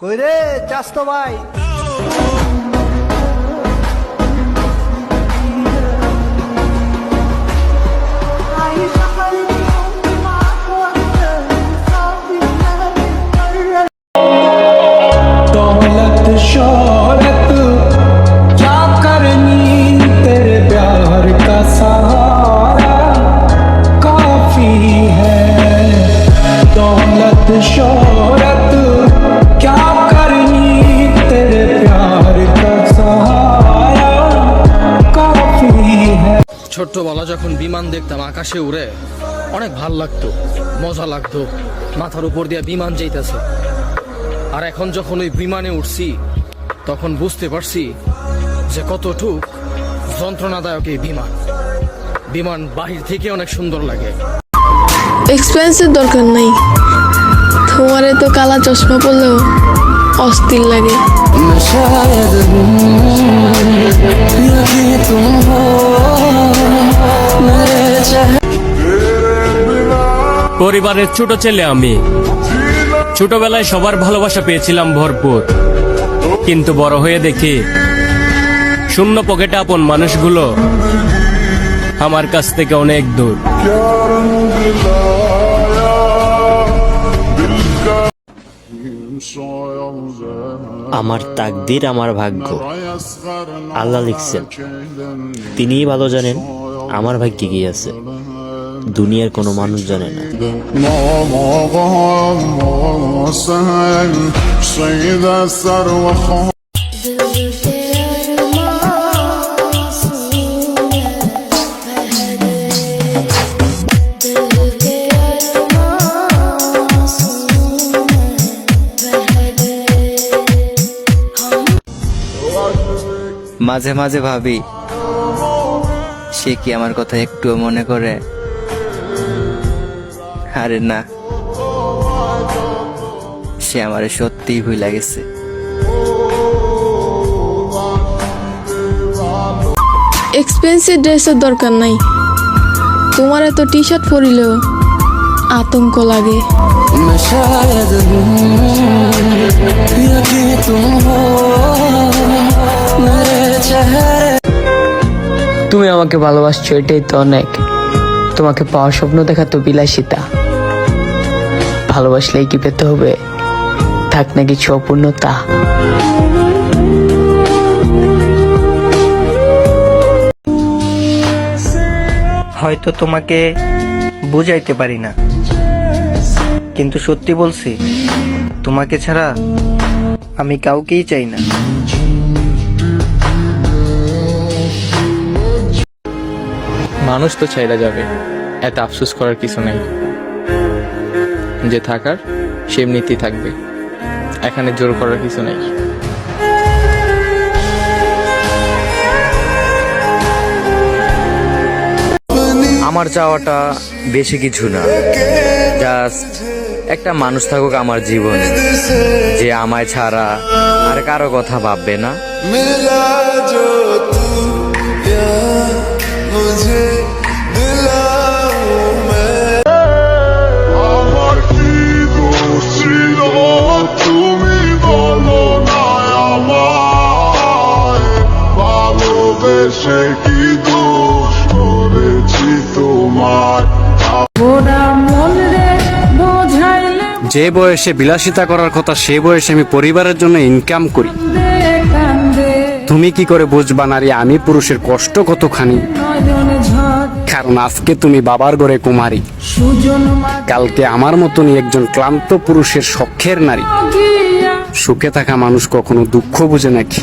কই রে চাস তো ভাই sure ছোট্টবেলা যখন বিমান দেখতাম আকাশে উড়ে অনেক ভালো লাগতো মজা লাগতো মাথার উপর দিয়ে বিমান যাইতেছে। আর এখন যখন ওই বিমানে উঠছি তখন বুঝতে পারছি যে কতটুক যন্ত্রণাদায়ক এই বিমান। বিমান বাহির থেকে অনেক সুন্দর লাগে। এক্সপেন্সের দরকার নাই। তোমার তো কালা চশমা পরলেও অস্থির লাগে। পরিবারের ছোট ছেলে আমি। ছোটবেলায় সবার ভালোবাসা পেয়েছিলাম ভরপুর। কিন্তু বড় হয়ে দেখি, শূন্য পকেটে আপন মানুষগুলো আমার কাছ থেকে অনেক দূর। আমার তাকদির, আমার ভাগ্য। আল্লাহ লিখছেন, তিনিই ভালো জানেন। আমার ভাগ্যে কি আছে? দুনিয়ার কোনো মানুষ জানে না। মাঝে মাঝে ভাবি সে কি আমার কথা একটুও মনে করে? আরে না। সে আমার সত্যিই ভুল লাগেছে এক্সপেন্সিভ ড্রেসের দরকার নাই। তোমার এত টি শার্ট পরিলেও আতঙ্ক লাগে। তুমি আমাকে ভালোবাসছো, এটাই তো অনেক। তোমাকে পাওয়ার স্বপ্ন দেখা তো বিলাসিতা। ভালোবাসলেই কি পেতে হবে? থাক না কিছু অপূর্ণতা। হয়তো তোমাকে বুঝাইতে পারি না। কিন্তু সত্যি বলছি, তোমাকে ছাড়া আমি কাউকেই চাই না। মানুষ তো চাইলা যাবে এত আফসোস করার কিছু নেই। যে থাকার সে এমনিতেই থাকবে। এখানে জোর করার কিছু নেই। আমার চাওয়াটা বেশি কিছু না জাস্ট একটা মানুষ থাকুক আমার জীবনে যে আমায় ছাড়া আর কারও কথা ভাববে না। যে বয়সে বিলাসিতা করার কথা, সে বয়সে আমি পরিবারের জন্য ইনকাম করি। তুমি কি করে বুঝবা নারী, আমি পুরুষের কষ্ট কতখানি? কারণ আজকে তুমি বাবার ঘরে কুমারী। কালকে আমার মতনই একজন ক্লান্ত পুরুষের শখের নারী। সুখে থাকা মানুষ কখনো দুঃখ বুঝে নাকি?